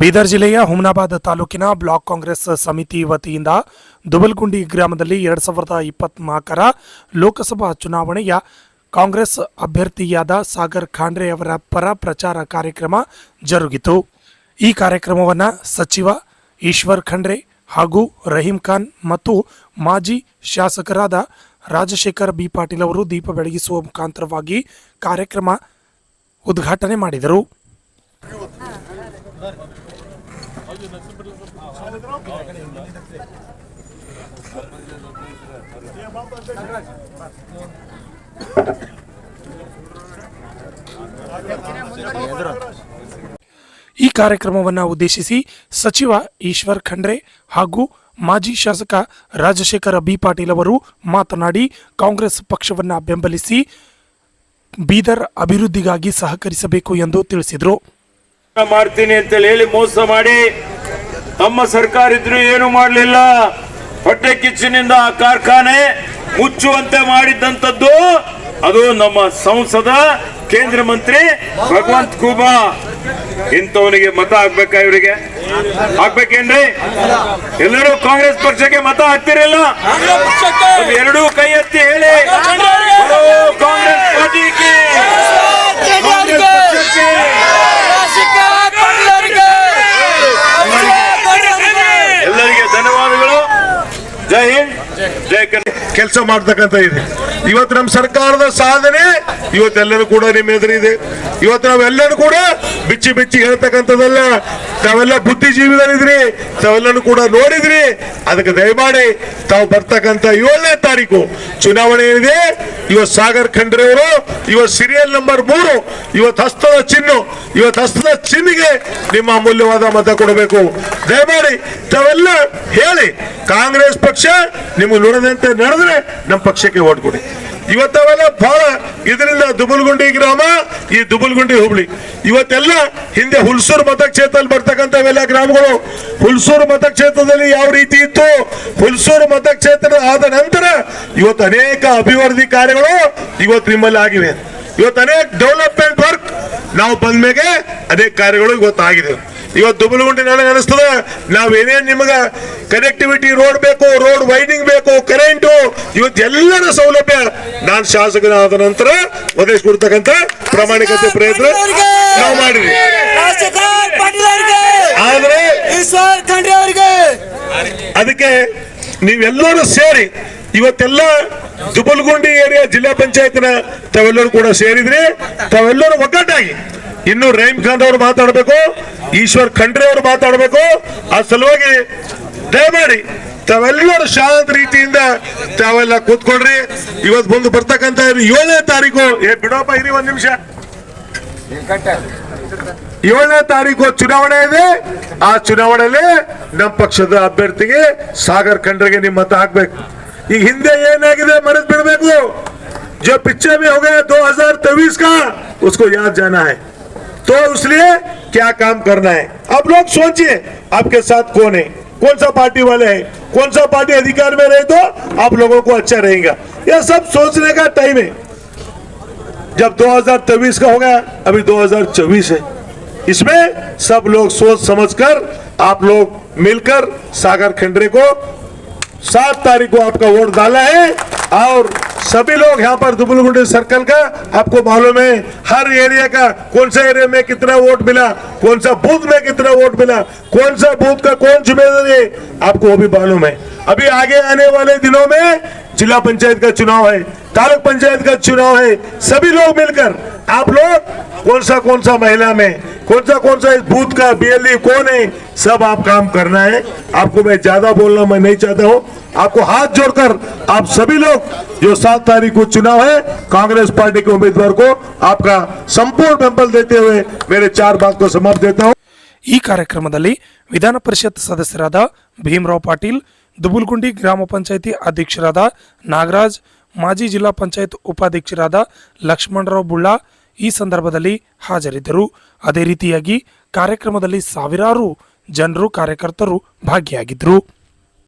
ಬೀದರ್ ಜಿಲ್ಲೆಯ ಹುಮನಾಬಾದ್ ತಾಲೂಕಿನ ಬ್ಲಾಕ್ ಕಾಂಗ್ರೆಸ್ ಸಮಿತಿ ವತಿಯಿಂದ ದುಬಲ್ಗುಂಡಿ ಗ್ರಾಮದಲ್ಲಿ ಎರಡ್ ಸಾವಿರದ ಇಪ್ಪತ್ನಾಲ್ಕರ ಲೋಕಸಭಾ ಚುನಾವಣೆಯ ಕಾಂಗ್ರೆಸ್ ಅಭ್ಯರ್ಥಿಯಾದ ಸಾಗರ್ ಖಾಂಡ್ರೆ ಅವರ ಪರ ಪ್ರಚಾರ ಕಾರ್ಯಕ್ರಮ ಜರುಗಿತು. ಈ ಕಾರ್ಯಕ್ರಮವನ್ನು ಸಚಿವ ಈಶ್ವರ್ ಖಂಡ್ರೆ ಹಾಗೂ ರಹೀಂ ಖಾನ್ ಮತ್ತು ಮಾಜಿ ಶಾಸಕರಾದ ರಾಜಶೇಖರ್ ಬಿ ಪಾಟೀಲ್ ಅವರು ದೀಪ ಬೆಳಗಿಸುವ ಮುಖಾಂತರವಾಗಿ ಕಾರ್ಯಕ್ರಮ ಉದ್ಘಾಟನೆ ಮಾಡಿದರು. ಈ ಕಾರ್ಯಕ್ರಮವನ್ನು ಉದ್ದೇಶಿಸಿ ಸಚಿವ ಈಶ್ವರ್ ಖಂಡ್ರೆ ಹಾಗೂ ಮಾಜಿ ಶಾಸಕ ರಾಜಶೇಖರ ಬಿ ಪಾಟೀಲ್ ಅವರು ಮಾತನಾಡಿ ಕಾಂಗ್ರೆಸ್ ಪಕ್ಷವನ್ನು ಬೆಂಬಲಿಸಿ ಬೀದರ್ ಅಭಿವೃದ್ಧಿಗಾಗಿ ಸಹಕರಿಸಬೇಕು ಎಂದು ತಿಳಿಸಿದರು. ಮಾಡ್ತೀನಿ ಅಂತೇಳಿ ಮೋಸ ಮಾಡಿ ತಮ್ಮ ಸರ್ಕಾರ ಇದ್ರು ಏನು ಮಾಡಲಿಲ್ಲ? ಹೊಟ್ಟೆ ಕಿಚ್ಚಿನಿಂದ ಆ ಕಾರ್ಖಾನೆ ಮುಚ್ಚುವಂತೆ ಮಾಡಿದ್ದಂಥದ್ದು ಅದು ನಮ್ಮ ಸಂಸದ ಕೇಂದ್ರ ಮಂತ್ರಿ ಭಗವಂತ್ ಖೂಬಾ. ಇಂಥವನಿಗೆ ಮತ ಹಾಕ್ಬೇಕಾ ಇವರಿಗೆ? ಹಾಕ್ಬೇಕೇನ್ರಿ? ಎಲ್ಲರೂ ಕಾಂಗ್ರೆಸ್ ಪಕ್ಷಕ್ಕೆ ಮತ ಹಾಕ್ತಿರಲ್ಲ ಎರಡೂ ಕೈ ಎತ್ತಿ ಹೇಳಿ. ಕೆಲಸ ಮಾಡ್ತಕ್ಕಂತ ಇದೆ. ಇವತ್ತು ನಮ್ಮ ಸರ್ಕಾರದ ಸಾಧನೆ ಇವತ್ತೆಲ್ಲರೂ ಕೂಡ ನಿಮ್ಮ ಎದುರಿದೆ ಇವತ್ತು ನಾವೆಲ್ಲರೂ ಕೂಡ ಬಿಚ್ಚಿ ಬಿಚ್ಚಿ ಹೇಳ್ತಕ್ಕಂಥದ್ದಲ್ಲ. ತಾವೆಲ್ಲ ಬುದ್ಧಿಜೀವಿಗಳಿದ್ರಿ ತಾವೆಲ್ಲನೂ ಕೂಡ ನೋಡಿದ್ರಿ. ಅದಕ್ಕೆ ದಯಮಾಡಿ ತಾವು ಬರ್ತಕ್ಕಂಥ ಏಳನೇ ತಾರೀಕು ಚುನಾವಣೆ ಏನಿದೆ? ಇವತ್ತು ಸಾಗರ್ ಖಂಡ್ರೆ ಅವರು ಇವತ್ತು ಸೀರಿಯಲ್ ನಂಬರ್ ಮೂರು, ಇವತ್ತು ಹಸ್ತದ ಚಿನ್ನು, ಇವತ್ತು ಹಸ್ತದ ಚಿನ್ನಿಗೆ ನಿಮ್ಮ ಅಮೂಲ್ಯವಾದ ಮತ ಕೊಡಬೇಕು. ದಯಮಾಡಿ ತಾವೆಲ್ಲ ಹೇಳಿ, ಕಾಂಗ್ರೆಸ್ ಪಕ್ಷ ನಿಮ್ಗೆ ನೋಡದಂತೆ ನಡೆದ್ರೆ ನಮ್ಮ ಪಕ್ಷಕ್ಕೆ ಓಟ್ ಕೊಡಿ. ಇವತ್ತವೆಲ್ಲ ಬಹಳ ಇದರಿಂದ ದುಬುಲ್ಗುಂಡಿ ಗ್ರಾಮ, ಈ ದುಬುಲ್ಗುಂಡಿ ಹುಬ್ಳಿ. ಇವತ್ತೆಲ್ಲ ಹಿಂದೆ ಹುಲ್ಸೂರು ಮತಕ್ಷೇತ್ರದಲ್ಲಿ ಬರ್ತಕ್ಕಂಥವೆಲ್ಲ ಗ್ರಾಮಗಳು. ಹುಲ್ಸೂರು ಮತಕ್ಷೇತ್ರದಲ್ಲಿ ಯಾವ ರೀತಿ ಇತ್ತು? ಹುಲ್ಸೂರು ಮತಕ್ಷೇತ್ರ ಆದ ನಂತರ ಇವತ್ತು ಅನೇಕ ಅಭಿವೃದ್ಧಿ ಕಾರ್ಯಗಳು ಇವತ್ತು ನಿಮ್ಮಲ್ಲಿ ಆಗಿವೆ. ಇವತ್ತು ಅನೇಕ ಡೆವಲಪ್ಮೆಂಟ್ ವರ್ಕ್ ನಾವು ಬಂದ್ಮೇಲೆ ಅನೇಕ ಕಾರ್ಯಗಳು ಇವತ್ತು ಆಗಿದೆ. ಇವತ್ತು ದುಬಲಗುಂಟೆ ನಾಳೆ ಅನಿಸ್ತದೆ ನಾವೇನೇ ನಿಮಗೆ ನಿಮಗ ಕನೆಕ್ಟಿವಿಟಿ ರೋಡ್ ಬೇಕು ರೋಡ್ ವೈಡಿಂಗ್ ಬೇಕು ಕರೆಂಟು ಇವತ್ತು ಎಲ್ಲರ ಸೌಲಭ್ಯ. ನಾನು ಶಾಸಕನಾದ ನಂತರ ಒದಗಿಸ್ಕೊಡ್ತಕ್ಕಂಥ ಪ್ರಾಮಾಣಿಕತೆ ಪ್ರಯತ್ನ ನಾವು ಮಾಡಿದ್ವಿ. ಆದ್ರೆ ಅದಕ್ಕೆ ನೀವೆಲ್ಲರೂ ಸೇರಿ ಇವತ್ತೆಲ್ಲ ದುಬಲ್ಗುಂಡಿ ಏರಿಯಾ ಜಿಲ್ಲಾ ಪಂಚಾಯತ್ನ ತಾವೆಲ್ಲರೂ ಕೂಡ ಸೇರಿದ್ರಿ. ತಾವೆಲ್ಲರೂ ಒಗ್ಗಟ್ಟಾಗಿ. ಇನ್ನು ರಹೀಂ ಖಾನ್ ಅವರು ಮಾತಾಡಬೇಕು. ಈಶ್ವರ್ ಖಂಡ್ರೆ ಅವರು ಮಾತಾಡಬೇಕು ಆ ಸಲುವಾಗಿ ದಯಮಾಡಿ ತಾವೆಲ್ಲರೂ ಶಾಂತ ರೀತಿಯಿಂದ ತಾವೆಲ್ಲ ಕೂತ್ಕೊಳ್ರಿ ಇವತ್ತು ಬಂದು ಬರ್ತಕ್ಕಂಥ ಏಳನೇ ತಾರೀಕು ಏ ಬಿಡೋಪ್ಪ ಇರಿ ಒಂದ್ ನಿಮಿಷ ಏಳನೇ ತಾರೀಕು ಚುನಾವಣೆ ಇದೆ ಆ ಚುನಾವಣೆಯಲ್ಲಿ ನಮ್ಮ ಪಕ್ಷದ ಅಭ್ಯರ್ಥಿಗೆ ಸಾಗರ್ ಖಂಡ್ರೆಗೆ ನಿಮ್ಮ ಮತ ಹಾಕ್ಬೇಕು ಈಗ ಹಿಂದೆ ಏನಾಗಿದೆ ಮರೆತು ಬಿಡಬೇಕು जो पिक्चर में हो गया 2023 का उसको याद जाना है तो इसलिए क्या काम करना है? आप लोग सोचिए, आपके साथ कौन है? कौन सा पार्टी वाले हैं? कौन सा पार्टी अधिकार में रहे तो आप लोगों को अच्छा रहेगा। यह सब सोचने का टाइम है। जब 2023 का होगा, अभी 2024 है। इसमें सब लोग सोच समझकर, आप लोग मिलकर सागर खंडरे को सात तारीख को आपका वोट डाला है और सभी लोग यहाँ पर दुबलगुंडी सर्कल का, आपको मालूम है, हर एरिया का कौन सा एरिया में कितना वोट मिला, कौन सा बूथ में कितना वोट मिला, कौन सा बूथ का कौन ज़िम्मेदारी है, आपको वो भी मालूम है। अभी आगे आने वाले दिनों में जिला पंचायत का चुनाव है, तालुक पंचायत का चुनाव है, सभी लोग मिलकर आप लोग कौन सा कौन सा महिला में, कौन सा कौन सा इस बूथ का बीएलई कौन है सब आप काम करना है आपको मैं ज्यादा बोलना मैं नहीं चाहता हूँ आपको हाथ जोड़कर आप सभी लोग जो सात तारीख को चुनाव है कांग्रेस पार्टी के उम्मीदवार को आपका संपूर्ण बेंबल देते हुए मेरे चार बात को समाप्त देता हूँ ಈ ಕಾರ್ಯಕ್ರಮದಲ್ಲಿ ವಿಧಾನ ಪರಿಷತ್ ಸದಸ್ಯರಾದ ಭೀಮರಾವ್ ಪಾಟೀಲ್ ದುಬುಲ್ಗುಂಡಿ ಗ್ರಾಮ ಪಂಚಾಯಿತಿ ಅಧ್ಯಕ್ಷರಾದ ನಾಗರಾಜ್ ಮಾಜಿ ಜಿಲ್ಲಾ ಪಂಚಾಯತ್ ಉಪಾಧ್ಯಕ್ಷರಾದ ಲಕ್ಷ್ಮಣರಾವ್ ಬುಳ್ಳಾ ಈ ಸಂದರ್ಭದಲ್ಲಿ ಹಾಜರಿದ್ದರು ಅದೇ ರೀತಿಯಾಗಿ ಕಾರ್ಯಕ್ರಮದಲ್ಲಿ ಸಾವಿರಾರು ಜನರು ಕಾರ್ಯಕರ್ತರು ಭಾಗಿಯಾಗಿದ್ದರು